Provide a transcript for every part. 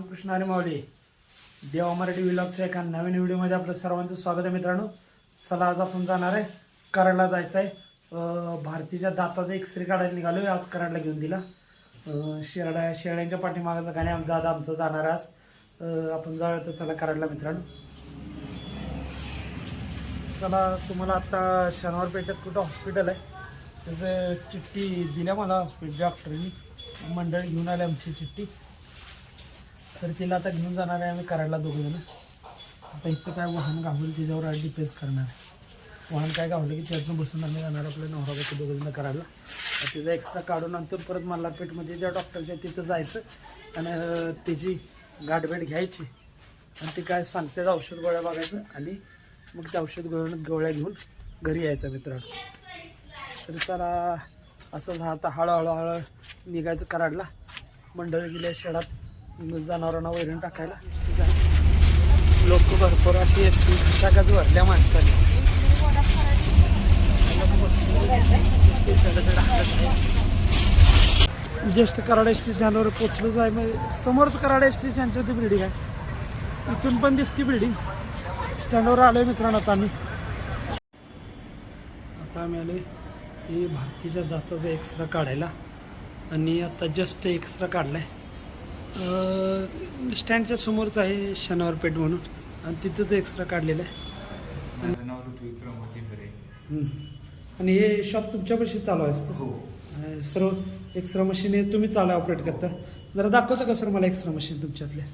रामकृष्ण हरी माऊली देवा मराठी विलॉगच्या एका नवीन व्हिडिओमध्ये आपलं सर्वांचं स्वागत आहे मित्रांनो. चला आज आपण जाणार आहे कराडला जायचं आहे भारतीच्या दाताचा एक श्री काढायला निघालो आज कराडला घेऊन दिला. शेरड्या शेरड्यांच्या पाठीमागाचं गाणे आम दादा आमचं जाणार आहे आज. आपण जाऊया तर चला कराडला मित्रांनो. चला तुम्हाला आता शनिवार पेठेत कुठं हॉस्पिटल आहे? त्याचं चिठ्ठी दिल्या मला हॉस्पिटल डॉक्टरनी मंडळ घेऊन आले आमची चिठ्ठी. तर तिला आता घेऊन जाणार आहे आम्ही कराडला दोघं जण. आता इथं काय वाहन गावलं तिच्यावर डिपेंड करणार आहे. वाहन काय गावलं की त्यातनं बसून आम्ही जाणार आपल्या नवराबाचं दोघं जण करायला तिचा एक्स्ट्रा काढून नंतर परत मल्हारपेठमध्ये ज्या डॉक्टरच्या तिथं जायचं आणि त्याची गाठभेट घ्यायची. आणि ती काय सांगते औषध गोळ्या बघायचं आणि मग त्या औषध गोळ्या गोळ्या घेऊन घरी यायचं मित्रांनो. तर चला असं आता हळूहळू हळू निघायचं कराडला. मंडळ गेल्या शेडात. जनावरांना वैरण टाकायला. ठीक आहे लोक भरपूर अशी एस टी टाकाच भरल्या माणसाने. जस्ट कराड एस टी स्टँडवर पोचलोच आहे. म्हणजे समोरच कराड एस टी स्टँडची ती बिल्डिंग आहे. इथून पण दिसती बिल्डिंग स्टँडवर आलोय मित्रांनो आता आम्ही. आता आम्ही आले ते भारतीच्या दाताचा एक्स्ट्रा काढायला. आणि आता जस्ट एक्स्ट्रा काढलाय. स्टँडच्या समोरच आहे शनिवार पेठ म्हणून. आणि तिथंच एक्स्ट्रा काढलेला आहे. माझं नाव हम्म. आणि हे शॉप तुमच्यापाशी चालू असतं? हो. अं, सर्व एक्स्ट्रा मशीन हे तुम्ही चालू ऑपरेट करता. जरा दाखवता का सर मला एक्स्ट्रा मशीन तुमच्यातल्या?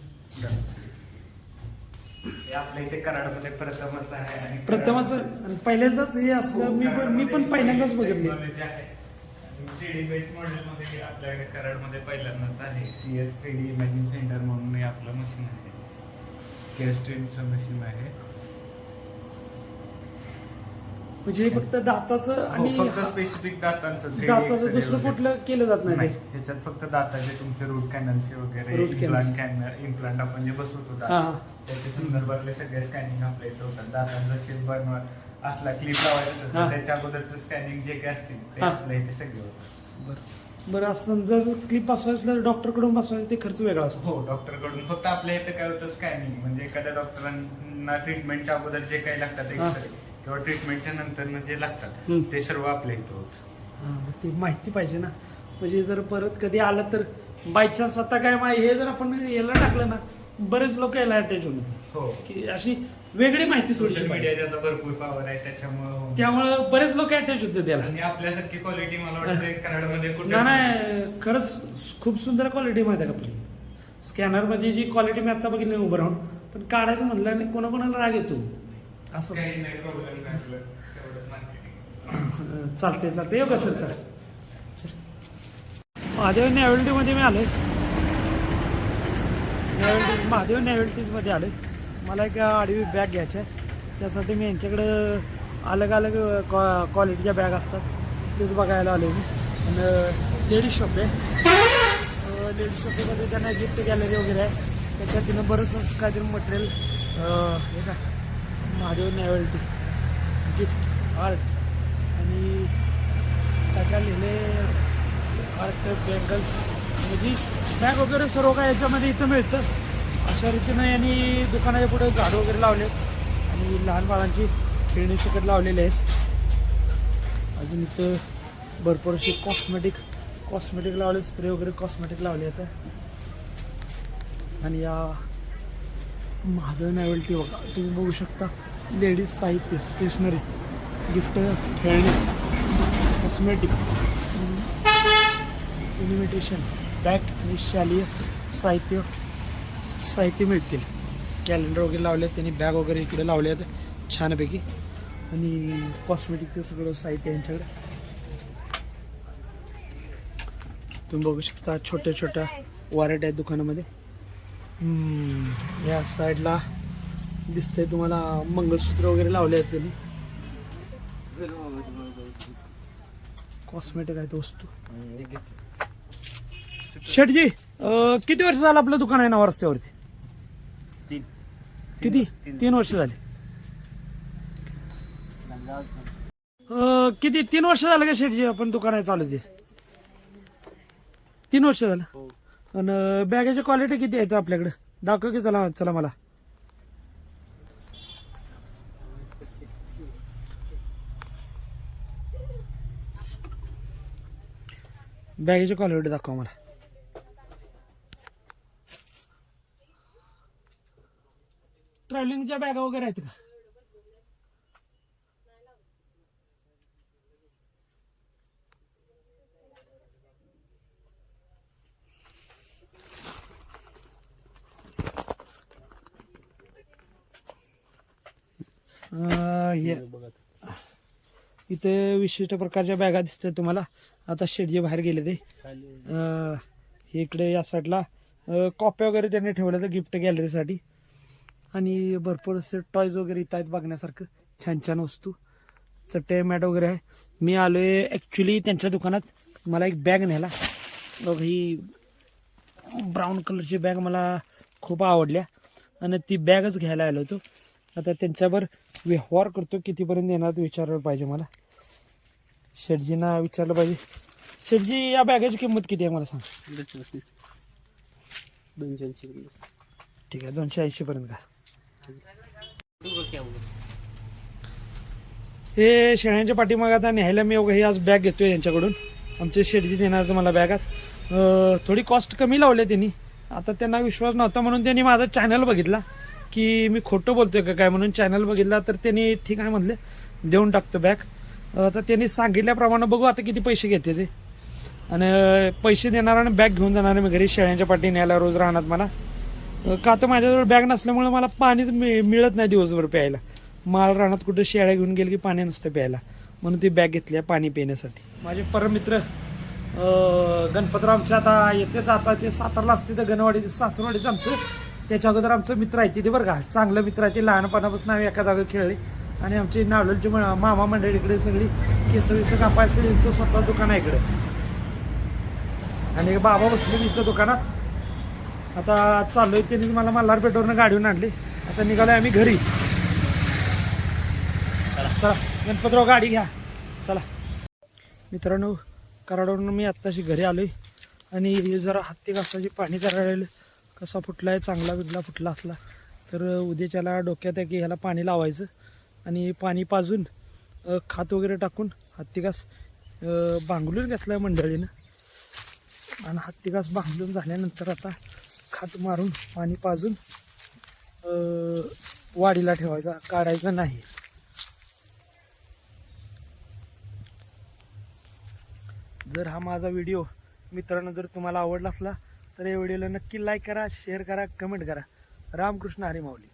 हे आपल्या इथे कराडमध्ये प्रथमच आहे आणि प्रथमच आणि पहिल्यांदाच हे असलं मी पण मी पण पहिल्यांदाच बघितले थ्री डी बेस मॉडेलमध्ये आपल्याकडे कराडमध्ये पहिल्यांदाच आहे C S three D imaging centre म्हणून हे आपलं मशीन आहे केअर स्ट्रीमचं मशीन आहे म्हणजे हे फक्त दाताचं आणि आणि हो, फक्त स्पेसिफिक दातांचं 3D दाताचं X-ray दुसरं वगैरे. कुठलं केलं जात नाही. ह्याच्यात फक्त दाताचे तुमचे रूट कॅनलचे वगैरे Root canals. Implant canal implant आपण जे बसवतो हा, दात हा. त्याच्या संदर्भातले सगळे स्कॅनिंग आपल्या इथं होतात दातांचा शेप बनवा असला क्लिप लावायचा हा. त्याच्या अगोदरचं स्कॅनिंग जे काय असतील ते हा. आपल्या इथे सगळे होतात बरं बरं असं जर क्लिप बसवायचं तर डॉक्टरकडून बसवायचं ते खर्च वेगळा असतो हो डॉक्टरकडून फक्त आपल्या इथे काय होतं स्कॅनिंग म्हणजे एखाद्या डॉक्टरांना ट्रीटमेंटच्या अगोदर जे काही लागतात हा. एक्सरे किंवा ट्रीटमेंटच्या नंतर जे लागतात हम्म. ते सर्व आपल्या इथं होतं हां, मग ती माहिती पाहिजे ना म्हणजे जर परत कधी आलं तर बाय चान्स आता काय मा हे जर आपण याला टाकलं ना बरेच लोक याला अटॅच होणार हो. की अशी वेगळी माहिती सोशल पाहिजे. मीडियाचा आता भरपूर पावर आहे त्याच्यामुळे त्यामुळं बरेच लोक अटॅच होते त्याला. आणि आपल्यासारखी क्वालिटी मला वाटतं कराडमध्ये कुठे नाही खरंच खूप सुंदर क्वालिटी माहिती आहे का आपली. स्कॅनरमध्ये जी क्वालिटी मी आता बघितली उभं राहून पण काढायचं म्हणलं आणि कोणाकोणाला राग येतो. असं असतं. काही नाही प्रॉब्लेम नाही आपलं. तेवढंच marketing. चालते चालते येऊ का सर चल. महादेव नॅव्हल्टीमध्ये मी आलोय. नॅव्हल्टी महादेव नॅव्हल्टीजमध्ये आले मला एक आडवी बॅग घ्यायची आहे. त्यासाठी मी यांच्याकडं अलग अलग क्वालिटीच्या बॅग असतात. तेच बघायला आलो मी. आणि लेडीज शॉप आहे. लेडीज शॉपमध्ये त्यांना गिफ्ट गॅलरी वगैरे आहे. त्याच्यात तिनं बरंच काहीतरी मटेरियल हे का? महादेव नॅव्हल्टी गिफ्ट आर्ट आणि त्याच्या लिहिले आर्ट बँगल्स म्हणजे बॅग वगैरे सर्व काय याच्यामध्ये इथं मिळतं. अशा रीतीनं यांनी दुकानाच्या पुढे झाडं वगैरे लावले आणि लहान बाळांची खेळणी सकट लावलेले आहेत. अजून इथं भरपूर अशी कॉस्मेटिक कॉस्मेटिक लावले स्प्रे वगैरे कॉस्मेटिक लावले आहेत आणि या महादेव नॅवल्टी बघा. तुम्ही बघू शकता लेडीज साहित्य स्टेशनरी गिफ्ट खेळणे कॉस्मेटिक इन्व्हिटेशन बॅग आणि शालेय साहित्य साहित्य मिळतील. कॅलेंडर वगैरे लावले त्यांनी बॅग वगैरे इकडे लावले आहेत छानपैकी. आणि कॉस्मेटिकचं सगळं साहित्य यांच्याकडे. तुम्ही बघू शकता छोट्या छोट्या व्हरायटी आहेत दुकानामध्ये. या साईडला दिसतंय तुम्हाला मंगळसूत्र वगैरे लावले आहेत त्यांनी. कॉस्मेटिक आहेत वस्तू. शेठजी अं, किती वर्ष झालं आपलं दुकान आहे नवा रस्त्यावरती? तीन. किती? तीन. वर्ष झाले. अं, किती? तीन वर्ष झालं का शेठजी आपण दुकान आहे चालू ते? तीन वर्ष झालं. आणि बॅगेची क्वालिटी किती आहे आपल्याकडे? दाखव की चला चला मला. बॅगेची क्वालिटी दाखवा मला. ट्रॅव्हलिंगच्या बॅगा वगैरे आहेत का? इथे विशिष्ट प्रकारच्या बॅगा दिसतात तुम्हाला. आता शेडजे बाहेर गेले ते. इकडे या साईडला कॉप्या वगैरे त्यांनी ठेवल्या तर गिफ्ट गॅलरीसाठी आणि भरपूर असे टॉयज वगैरे इथं आहेत बघण्यासारखं. छान छान वस्तू. चट्टे मॅट वगैरे आहे. मी आलोय ॲक्च्युली त्यांच्या दुकानात. मला एक बॅग न्यायला. बघ ही ब्राऊन कलरची बॅग मला खूप आवडल्या. आणि ती बॅगच घ्यायला आलो होतो. आता त्यांच्यावर व्यवहार करतो कितीपर्यंत येणार विचारलं पाहिजे मला. शेटजींना विचारलं पाहिजे. शेटजी या बॅगेची किंमत किती आहे मला सांग? दोनशे ऐंशी ठीक आहे दोनशे ऐंशीपर्यंत का हे शेळ्यांच्या पाठीमाग आता न्यायला मी हे आज बॅग घेतोय यांच्याकडून. आमचे शेटजी देणार मला बॅग आज. थोडी कॉस्ट कमी लावली त्यांनी. आता त्यांना विश्वास नव्हता म्हणून त्यांनी माझा चॅनल बघितला. की मी खोटं बोलतोय का काय म्हणून चॅनल बघितला तर त्यांनी ठीक आहे म्हणले देऊन टाकतो बॅग आता त्यांनी सांगितल्याप्रमाणे बघू आता किती पैसे घेते ते. आणि पैसे देणार आणि बॅग घेऊन जाणार मी घरी. शेळ्यांच्या पाठी न्यायला रोज राहणार मला. का तर माझ्याजवळ बॅग नसल्यामुळे मला पाणी मिळत नाही दिवसभर प्यायला. माल रानात कुठं शेळ्या घेऊन गेले की पाणी नसतं प्यायला. म्हणून ती बॅग घेतली आहे पाणी पिण्यासाठी. माझे परमित्र अं, आता येतेच आता ते सातारला असते तर गणवाडी सासरवाडीचं आमचं त्याच्या अगोदर आमचं मित्र आहे तिथे बरं का चांगलं मित्र आहे ते लहानपणापासून आम्ही एका जागा खेळले. आणि आमची नावलची मामा मंडळी इकडे सगळी केस विस कापायचं त्यांचं स्वतः दुकान आहे इकडे. आणि बाबा बसले इथं दुकानात. आता चाललोय त्यांनी मला मल्हार पेठवरनं गाडीवरून आणली. आता निघालोय आम्ही घरी. चला. गणपतराव गाडी घ्या. चला. मित्रांनो कराडवरून मी आत्ताशी घरी आलोय. आणि हे जरा हत्ती घासाची पाणी करायला कसा फुटला आहे चांगला बिगला फुटला असला तर उद्याच्याला डोक्यात आहे की ह्याला पाणी लावायचं. आणि पाणी पाजून खात वगैरे टाकून हत्ती घास अ, बांगलून घेतला आहे मंडळीनं. आणि हत्ती घास बांधून झाल्यानंतर आता खात मारून पाणी पाजून वाढीला ठेवायचा काढायचा नाही. जर हा माझा व्हिडिओ मित्रांनो जर तुम्हाला आवडला असला तर या व्हिडिओला नक्की लाईक करा शेअर करा कमेंट करा. रामकृष्ण हरिमावली